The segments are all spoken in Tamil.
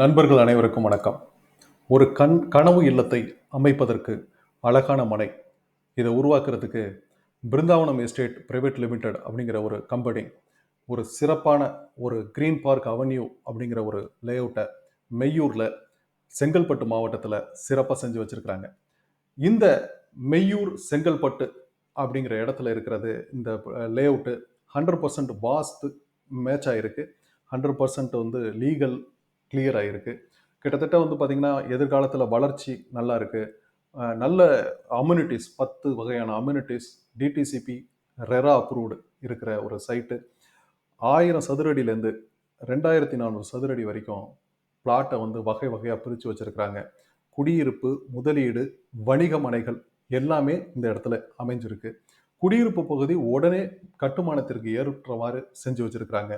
நண்பர்கள் அனைவருக்கும் வணக்கம். ஒரு கண் கனவு இல்லத்தை அமைப்பதற்கு அழகான மனை. இதை உருவாக்குறதுக்கு பிருந்தாவனம் எஸ்டேட் பிரைவேட் லிமிடெட் அப்படிங்கிற ஒரு கம்பெனி ஒரு சிறப்பான ஒரு கிரீன் பார்க் அவென்யூ அப்படிங்கிற ஒரு லேஅவுட்டை மெய்யூரில் செங்கல்பட்டு மாவட்டத்தில் சிறப்பாக செஞ்சு வச்சுருக்கிறாங்க. இந்த மெய்யூர் செங்கல்பட்டு அப்படிங்கிற இடத்துல இருக்கிறது இந்த layout hundred percent vastu match ஆகிருக்கு ஹண்ட்ரட் பர்சன்ட் வந்து லீகல் கிளியர் ஆகிருக்கு கிட்டத்தட்ட வந்து பார்த்திங்கன்னா எதிர்காலத்தில் வளர்ச்சி நல்லா இருக்குது நல்ல அம்யூனிட்டிஸ் பத்து வகையான அம்யூனிட்டிஸ் டிடிசிபி ரெரா அப்ரூவ்டு இருக்கிற ஒரு சைட்டு ஆயிரம் சதுரடியிலேருந்து ரெண்டாயிரத்தி நானூறு சதுரடி வரைக்கும் பிளாட்டை வந்து வகை வகையாக பிரித்து வச்சுருக்கிறாங்க. குடியிருப்பு முதலீடு வணிக மனைகள் எல்லாமே இந்த இடத்துல அமைஞ்சிருக்கு. குடியிருப்பு பகுதி உடனே கட்டுமானத்திற்கு ஏற்றவாறு செஞ்சு வச்சுருக்கிறாங்க.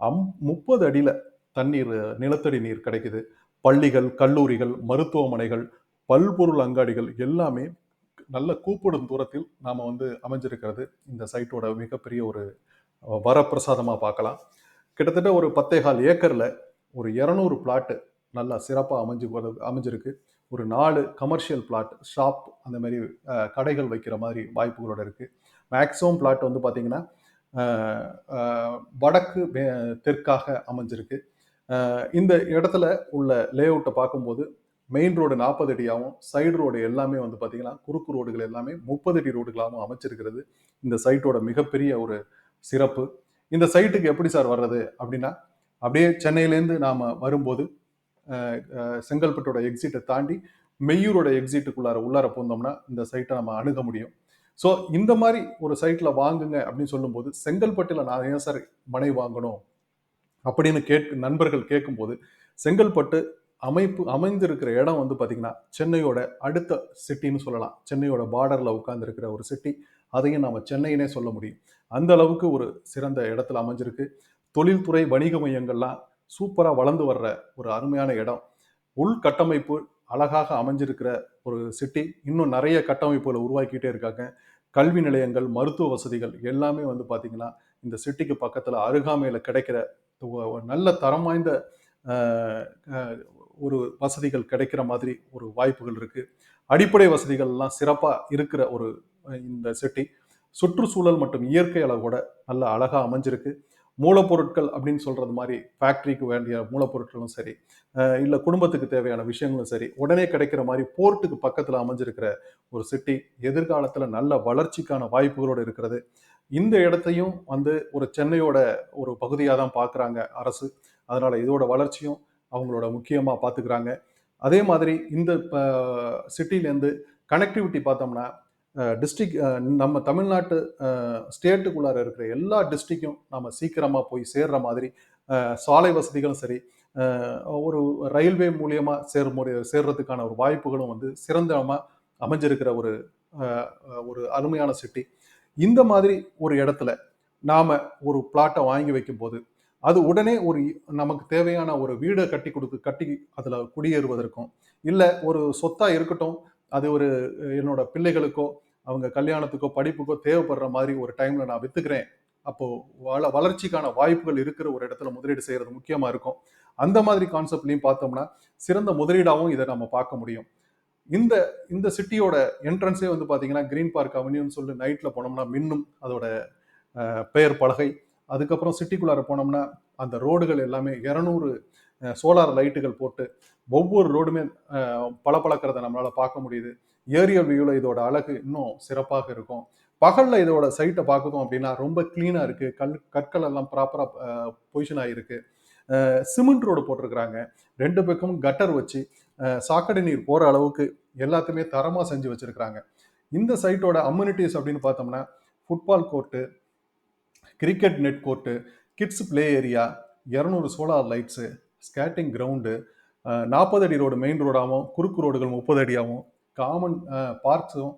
அம் முப்பது அடியில் தண்ணீர் நிலத்தடி நீர் கிடைக்குது. பள்ளிகள் கல்லூரிகள் மருத்துவமனைகள் பல்பொருள் அங்காடிகள் எல்லாமே நல்ல கூப்பிடும் தூரத்தில் நாம் வந்து அமைஞ்சிருக்கிறது. இந்த சைட்டோட மிகப்பெரிய ஒரு வரப்பிரசாதமாக பார்க்கலாம். கிட்டத்தட்ட ஒரு பத்தேகால் ஏக்கரில் ஒரு இரநூறு பிளாட்டு நல்லா சிறப்பாக அமைஞ்சு அமைஞ்சிருக்கு. ஒரு நாலு கமர்ஷியல் பிளாட் ஷாப் அந்த மாதிரி கடைகள் வைக்கிற மாதிரி வாய்ப்புகளோட இருக்குது மேக்ஸிமம் பிளாட் வந்து பார்த்திங்கன்னா வடக்கு மே- தெற்காக அமைஞ்சிருக்கு. இந்த இடத்துல உள்ள லேஅவுட்டை பார்க்கும்போது மெயின் ரோடு நாற்பது அடியாகவும் சைடு ரோடு எல்லாமே வந்து பார்த்தீங்கன்னா குறுக்கு ரோடுகள் எல்லாமே முப்பது அடி ரோடுகளாகவும் அமைச்சிருக்கிறது. இந்த சைட்டோட மிகப்பெரிய ஒரு சிறப்பு. இந்த சைட்டுக்கு எப்படி சார் வர்றது அப்படின்னா அப்படியே சென்னையிலேருந்து நாம் வரும்போது செங்கல்பட்டோட எக்ஸிட்டை தாண்டி மெய்யூரோட எக்ஸிட்டுக்குள்ளார உள்ளார போந்தோம்னா இந்த சைட்டை நம்ம அணுக முடியும். ஸோ இந்த மாதிரி ஒரு சைட்டில் வாங்குங்க அப்படின்னு சொல்லும்போது செங்கல்பட்டில் நான் ஏன் சார் மனை வாங்கணும்? அப்படின்னு கேட்க நண்பர்கள் கேட்கும்போது செங்கல்பட்டு அமைப்பு அமைந்திருக்கிற இடம் வந்து பார்த்திங்கன்னா சென்னையோட அடுத்த சிட்டின்னு சொல்லலாம். சென்னையோட பார்டரில் உட்காந்துருக்கிற ஒரு சிட்டி அதையும் நம்ம சென்னையினே சொல்ல முடியும். அந்த அளவுக்கு ஒரு சிறந்த இடத்துல அமைஞ்சிருக்கு. தொழில்துறை வணிக மையங்கள்லாம் சூப்பராக வளர்ந்து வர்ற ஒரு அருமையான இடம். உள்கட்டமைப்பு அழகாக அமைஞ்சிருக்கிற ஒரு சிட்டி இன்னும் நிறைய கட்டமைப்புகளை உருவாக்கிட்டே இருக்காங்க. கல்வி நிலையங்கள் மருத்துவ வசதிகள் எல்லாமே வந்து பார்த்திங்கன்னா இந்த சிட்டிக்கு பக்கத்தில் அருகாமையில் கிடைக்கிற நல்ல தரம் வாய்ந்த ஒரு வசதிகள் கிடைக்கிற மாதிரி ஒரு வாய்ப்புகள் இருக்குது அடிப்படை வசதிகள்லாம் சிறப்பாக இருக்கிற ஒரு இந்த சிட்டி சுற்றுச்சூழல் மற்றும் இயற்கை அளவோட நல்ல அழகாக அமைஞ்சிருக்கு. மூலப்பொருட்கள் அப்படின்னு சொல்கிறது மாதிரி ஃபேக்ட்ரிக்கு வேண்டிய மூலப்பொருட்களும் சரி இல்லை குடும்பத்துக்கு தேவையான விஷயங்களும் சரி உடனே கிடைக்கிற மாதிரி போர்ட்டுக்கு பக்கத்தில் அமைஞ்சிருக்கிற ஒரு சிட்டி எதிர்காலத்தில் நல்ல வளர்ச்சிக்கான வாய்ப்புகளோடு இருக்கிறது. இந்த இடத்தையும் வந்து ஒரு சென்னையோட ஒரு பகுதியாக தான் பார்க்குறாங்க அரசு. அதனால் இதோட வளர்ச்சியும் அவங்களோட முக்கியமாக பார்த்துக்கிறாங்க. அதே மாதிரி இந்த சிட்டிலேருந்து கனெக்டிவிட்டி பார்த்தோம்னா டிஸ்ட்ரிக் நம்ம தமிழ்நாட்டு ஸ்டேட்டுக்குள்ளார இருக்கிற எல்லா டிஸ்ட்ரிக்கும் நம்ம சீக்கிரமாக போய் சேர்ற மாதிரி சாலை வசதிகளும் சரி ஒரு ரயில்வே மூலியமாக சேர முடிய சேர்றதுக்கான ஒரு வாய்ப்புகளும் வந்து சிறந்தமாக அமைஞ்சிருக்கிற ஒரு ஒரு அருமையான சிட்டி இந்த மாதிரி ஒரு இடத்துல நாம் ஒரு பிளாட்டை வாங்கி வைக்கும்போது அது உடனே ஒரு நமக்கு தேவையான ஒரு வீடை கட்டி கொடுத்து கட்டி அதில் குடியேறுவதற்கும் இல்லை ஒரு சொத்தாக இருக்கட்டும் அது ஒரு என்னோட பிள்ளைகளுக்கோ அவங்க கல்யாணத்துக்கோ படிப்புக்கோ தேவைப்படுற மாதிரி ஒரு டைமில் நான் விற்றுக்கிறேன் அப்போது வள வளர்ச்சிக்கான வாய்ப்புகள் இருக்கிற ஒரு இடத்துல முதலீடு செய்கிறது முக்கியமாக இருக்கும். அந்த மாதிரி கான்செப்ட்லையும் பார்த்தோம்னா சிறந்த முதலீடாகவும் இதை நம்ம பார்க்க முடியும். இந்த இந்த சிட்டியோட என்ட்ரன்ஸே வந்து பார்த்தீங்கன்னா கிரீன் பார்க் அவென்யூன்னு சொல்லி நைட்டில் போனோம்னா மின்னும் அதோட பெயர் பலகை. அதுக்கப்புறம் சிட்டிக்குள்ளார போனோம்னா அந்த ரோடுகள் எல்லாமே இரநூறு சோலார் லைட்டுகள் போட்டு ஒவ்வொரு ரோடுமே பளபளக்கிறத நம்மளால் பார்க்க முடியுது. ஏரியல் வியூவில் இதோட அழகு இன்னும் சிறப்பாக இருக்கும். பகலில் இதோட சைட்டை பார்க்கணும் அப்படின்னா ரொம்ப க்ளீனாக இருக்குது கல் கற்கள் எல்லாம் ப்ராப்பராக பொசிஷன் ஆகிருக்கு சிமெண்ட் ரோடு போட்டிருக்கிறாங்க. ரெண்டு பக்கமும் கட்டர் வச்சு சாக்கடை நீர் போகிற அளவுக்கு எல்லாத்தையுமே தரமாக செஞ்சு வச்சுருக்கிறாங்க. இந்த சைட்டோட அம்யூனிட்டிஸ் அப்படின்னு பார்த்தோம்னா football court cricket net court kids play area இரநூறு சோலார் லைட்ஸு ஸ்கேட்டிங் கிரவுண்டு நாற்பது அடி ரோடு மெயின் ரோடாகவும் குறுக்கு ரோடுகள் முப்பது அடியாகவும் காமன் பார்க்ஸும்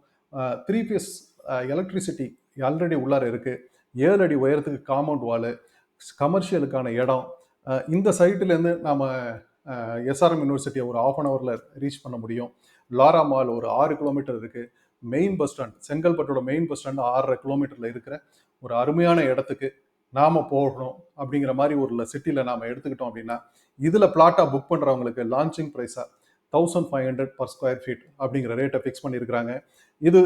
த்ரீ ஃபேஸ் எலக்ட்ரிசிட்டி ஆல்ரெடி உள்ளார இருக்குது ஏழு அடி உயரத்துக்கு காம்பவுண்ட் வாலு கமர்ஷியலுக்கான இடம். இந்த சைட்லேருந்து நாம் எஸ்ஆர்எம் யூனிவர்சிட்டியை ஒரு ஆஃப் அன் ஹவரில் ரீச் பண்ண முடியும். லாரா மால் ஒரு ஆறு கிலோமீட்டர் இருக்குது மெயின் பஸ் ஸ்டாண்ட் செங்கல்பட்டோட மெயின் பஸ் ஸ்டாண்ட் ஆறரை கிலோமீட்டரில் இருக்கிற ஒரு அருமையான இடத்துக்கு நாம் போகணும் அப்படிங்கிற மாதிரி ஒரு சிட்டியில் நாம் எடுத்துக்கிட்டோம் அப்படின்னா இதில் பிளாட்டாக புக் பண்ணுறவங்களுக்கு launching ப்ரைஸாக thousand five hundred per square feet அப்படிங்கிற ரேட்டை ஃபிக்ஸ் பண்ணியிருக்கிறாங்க இது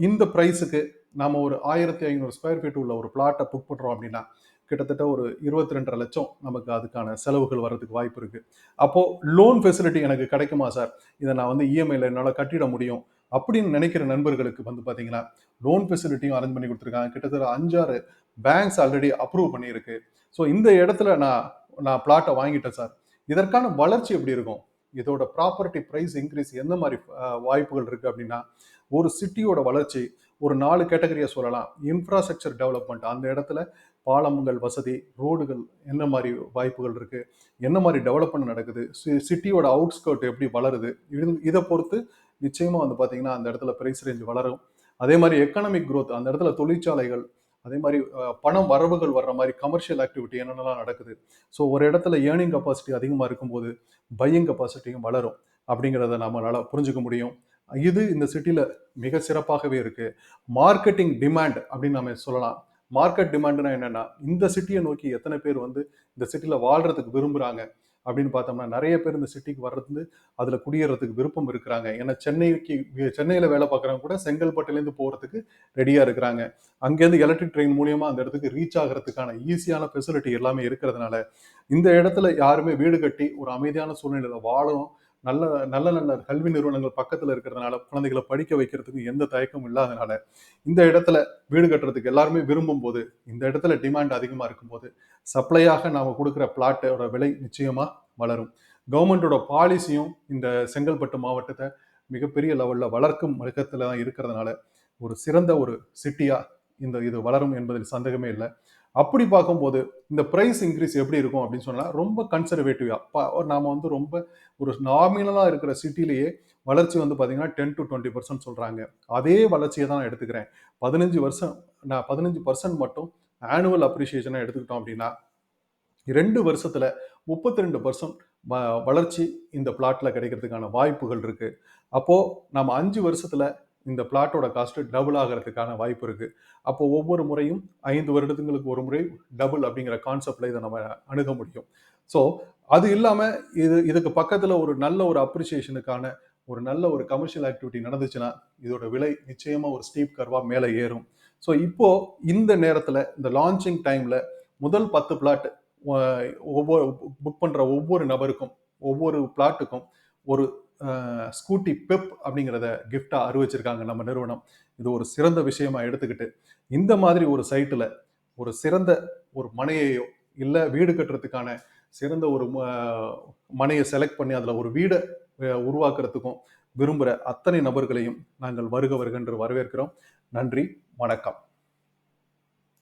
இந்த ப்ரைஸுக்கு நாம் ஒரு ஆயிரத்தி ஐநூறு ஸ்கொயர் ஃபீட் உள்ள ஒரு பிளாட்டை புக் பண்ணுறோம் அப்படின்னா கிட்டத்தட்ட ஒரு இருபத்தி ரெண்டரை லட்சம் நமக்கு அதுக்கான செலவுகள் வர்றதுக்கு வாய்ப்பு இருக்கு. அப்போ லோன் ஃபெசிலிட்டி எனக்கு கிடைக்குமா சார் இதை நான் வந்து இஎம்ஐல என்னால் கட்டிட முடியும் அப்படின்னு நினைக்கிற நண்பர்களுக்கு வந்து பார்த்தீங்கன்னா லோன் ஃபெசிலிட்டியும் அரேஞ்ச் பண்ணி கொடுத்துருக்காங்க. கிட்டத்தட்ட அஞ்சாறு பேங்க்ஸ் ஆல்ரெடி அப்ரூவ் பண்ணியிருக்கு. ஸோ இந்த இடத்துல நான் நான் பிளாட்டை வாங்கிட்டேன் சார் இதற்கான வளர்ச்சி எப்படி இருக்கும்? இதோட ப்ராப்பர்ட்டி ப்ரைஸ் இன்க்ரீஸ் எந்த மாதிரி வாய்ப்புகள் இருக்குது அப்படின்னா ஒரு சிட்டியோட வளர்ச்சி ஒரு நாலு கேட்டகரியை சொல்லலாம். இன்ஃப்ராஸ்ட்ரக்சர் டெவலப்மெண்ட் அந்த இடத்துல பாலங்கள் வசதி ரோடுகள் என்ன மாதிரி வாய்ப்புகள் இருக்குது என்ன மாதிரி டெவலப்மெண்ட் நடக்குது? சிட்டியோட அவுட்ஸ்கர்ட் எப்படி வளருது? இது இதை பொறுத்து நிச்சயமாக வந்து பார்த்திங்கன்னா அந்த இடத்துல பிரைஸ் ரேஞ்ச் வளரும். அதே மாதிரி எக்கனாமிக் க்ரோத் அந்த இடத்துல தொழிற்சாலைகள் அதே மாதிரி பணம் வரவுகள் வர்ற மாதிரி கமர்ஷியல் ஆக்டிவிட்டி என்னென்னலாம் நடக்குது? ஸோ ஒரு இடத்துல ஏர்னிங் கெப்பாசிட்டி அதிகமாக இருக்கும்போது பையிங் கெப்பாசிட்டியும் வளரும். அப்படிங்கிறத நம்மளால் புரிஞ்சுக்க முடியும். இது இந்த சிட்டியில் மிக சிறப்பாகவே இருக்குது மார்க்கெட்டிங் டிமாண்ட் அப்படின்னு நம்ம சொல்லலாம். மார்க்கெட் டிமாண்டுனா என்னென்னா இந்த சிட்டியை நோக்கி எத்தனை பேர் வந்து இந்த சிட்டியில் வாழ்கிறதுக்கு விரும்புகிறாங்க அப்படின்னு பார்த்தோம்னா நிறைய பேர் இந்த சிட்டிக்கு வர்றது அதில் குடியேறதுக்கு விருப்பம் இருக்கிறாங்க. ஏன்னா சென்னைக்கு சென்னையில் வேலை பார்க்குறவங்க கூட செங்கல்பட்டுலேருந்து போகிறதுக்கு ரெடியாக இருக்கிறாங்க. அங்கேருந்து எலக்ட்ரிக் ட்ரெயின் மூலியமாக அந்த இடத்துக்கு ரீச் ஆகிறதுக்கான ஈஸியான ஃபெசிலிட்டி எல்லாமே இருக்கிறதுனால இந்த இடத்துல யாருமே வீடு கட்டி ஒரு அமைதியான சூழ்நிலையில் வாழணும் நல்ல நல்ல நல்ல கல்வி நிறுவனங்கள் பக்கத்தில் இருக்கிறதுனால குழந்தைகளை படிக்க வைக்கிறதுக்கு எந்த தயக்கமும் இல்லாதனால இந்த இடத்துல வீடு கட்டுறதுக்கு எல்லாருமே விரும்பும் போது இந்த இடத்துல டிமாண்ட் அதிகமாக இருக்கும்போது சப்ளையாக நாம் கொடுக்குற பிளாட்டோட விலை நிச்சயமாக வளரும். கவர்மெண்டோட பாலிசியும் இந்த செங்கல்பட்டு மாவட்டத்தை மிகப்பெரிய லெவலில் வளர்க்கும் வழக்கத்தில் தான் இருக்கிறதுனால ஒரு சிறந்த ஒரு சிட்டியாக இந்த இது வளரும் என்பதில் சந்தேகமே இல்லை. அப்படி பார்க்கும்போது இந்த ப்ரைஸ் இன்க்ரீஸ் எப்படி இருக்கும் அப்படின்னு சொன்னால் ரொம்ப கன்சர்வேட்டிவா நாம் வந்து ரொம்ப ஒரு நாமினலாக இருக்கிற சிட்டிலேயே வளர்ச்சி வந்து பார்த்தீங்கன்னா டென் டு டுவெண்ட்டி பர்சன்ட் சொல்கிறாங்க அதே வளர்ச்சியை தான் நான் எடுத்துக்கிறேன். பதினஞ்சு வருஷம் நான் பதினஞ்சு பர்சன்ட் மட்டும் ஆனுவல் அப்ரிசியேஷனாக எடுத்துக்கிட்டோம் அப்படின்னா ரெண்டு வருஷத்தில் முப்பத்தி ரெண்டு பர்சன்ட் வளர்ச்சி இந்த பிளாட்டில் கிடைக்கிறதுக்கான வாய்ப்புகள் இருக்குது அப்போது நம்ம அஞ்சு வருஷத்தில் இந்த பிளாட்டோட காஸ்ட் டபுள் ஆகிறதுக்கான வாய்ப்பு இருக்கு. அப்போ ஒவ்வொரு முறையும் ஐந்து வருடத்துங்களுக்கு ஒரு முறை டபுள் அப்படிங்கிற கான்செப்ட்ல இதை நம்ம அணுக முடியும். ஸோ அது இல்லாம இது இதுக்கு பக்கத்துல ஒரு நல்ல ஒரு அப்ரிசியேஷனுக்கான ஒரு நல்ல ஒரு கமர்ஷியல் ஆக்டிவிட்டி நடந்துச்சுன்னா இதோட விலை நிச்சயமா ஒரு ஸ்டீப் கர்வா மேலே ஏறும். ஸோ இப்போ இந்த நேரத்துல இந்த லான்ச்சிங் டைம்ல முதல் பத்து பிளாட் ஒவ்வொரு புக் பண்ற ஒவ்வொரு நபருக்கும் ஒவ்வொரு பிளாட்டுக்கும் ஒரு ஸ்கூட்டி பெப் அப்படிங்கிறத கிஃப்டாக அறிவிச்சிருக்காங்க நம்ம நிறுவனம். இது ஒரு சிறந்த விஷயமா எடுத்துக்கிட்டு இந்த மாதிரி ஒரு சைட்டில் ஒரு சிறந்த ஒரு மனையையோ இல்லை வீடு கட்டுறதுக்கான சிறந்த ஒரு மனையை செலக்ட் பண்ணி அதில் ஒரு வீடை உருவாக்குறதுக்கும் விரும்புகிற அத்தனை நபர்களையும் நாங்கள் வருக வருகின்ற வரவேற்கிறோம். நன்றி வணக்கம்.